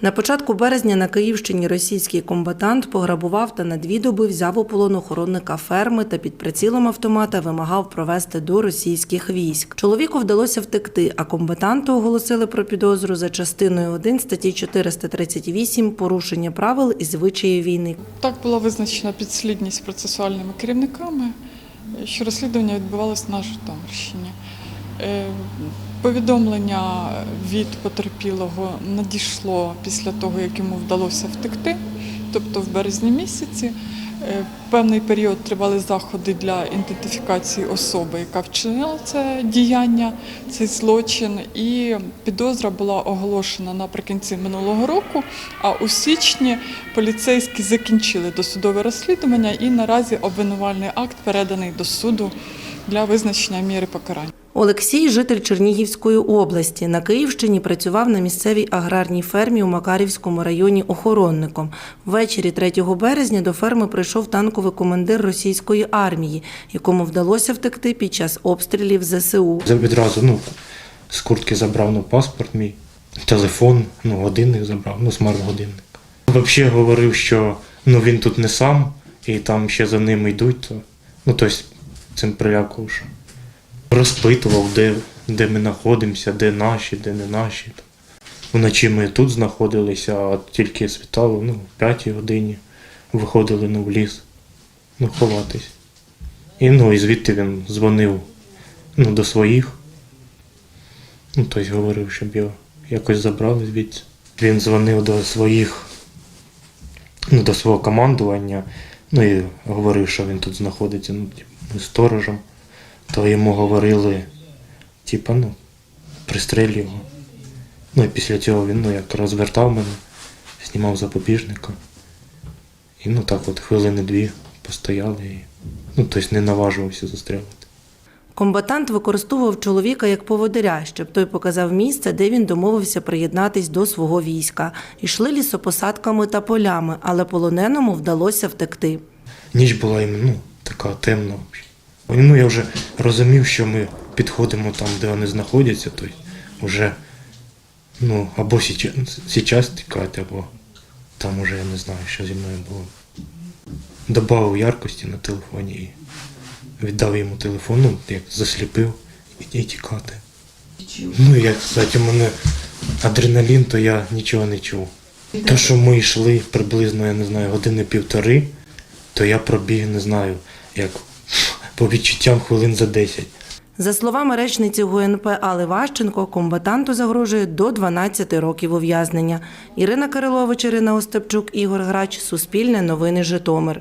На початку березня на Київщині російський комбатант пограбував та на дві доби взяв у полон охоронника ферми та під прицілом автомата вимагав провести до російських військ. Чоловіку вдалося втекти, а комбатанту оголосили про підозру за частиною 1 статті 438 порушення правил і звичаїв війни. Так була визначена підслідність процесуальними керівниками, що розслідування відбувалося на Житомирщині. Повідомлення від потерпілого надійшло після того, як йому вдалося втекти, тобто в березні місяці. Е, Певний період тривали заходи для ідентифікації особи, яка вчинила це діяння, цей злочин, і підозра була оголошена наприкінці минулого року. А у січні поліцейські закінчили досудове розслідування і наразі обвинувальний акт переданий до суду для визначення міри покарання. Олексій, житель Чернігівської області, на Київщині працював на місцевій аграрній фермі у Макарівському районі охоронником. Ввечері 3 березня до ферми прийшов танковий командир російської армії, якому вдалося втекти під час обстрілів ЗСУ. Відразу ну, з куртки забрав ну, паспорт мій, телефон, ну, годинник забрав, ну, смарт-годинник. Взагалі говорив, що ну, він тут не сам, і там ще за ним йдуть, то ну, тобто цим прилякував. Розпитував, де, де ми знаходимося, де наші, де не наші. Вночі ми тут знаходилися, а тільки світало, ну, в п'ятій годині виходили ну, в ліс, ну, ховатись. І ну, і звідти він дзвонив ну, до своїх. Ну, тобто говорив, щоб його якось забрали звідси. Він дзвонив до своїх, ну, до свого командування, ну і говорив, що він тут знаходиться ну, типу, сторожем. То йому говорили, типа, ну, пристрель його. Ну і після цього він ну, як розвертав мене, знімав запобіжника. І ну так от хвилини дві постояли і ну, тобто не наважувався застрелити. Комбатант використовував чоловіка як поводиря, щоб той показав місце, де він домовився приєднатись до свого війська. Ішли лісопосадками та полями, але полоненому вдалося втекти. Ніч була ну, така темна. Ну, я вже розумів, що ми підходимо там, де вони знаходяться, то вже ну, або зараз тікати, або там уже я не знаю, що зі мною було. Добавив яркості на телефоні і віддав йому телефон, ну, як засліпив і, тікати. Ну, як сказати, у мене адреналін, то я нічого не чув. То, що ми йшли приблизно, я не знаю, години півтори, то я пробіг, не знаю, як по відчуттям хвилин за 10. За словами речниці ГУНП Али Ващенко, комбатанту загрожує до 12 років ув'язнення. Ірина Кирилович, Ірина Остапчук, Ігор Грач, Суспільне новини Житомир.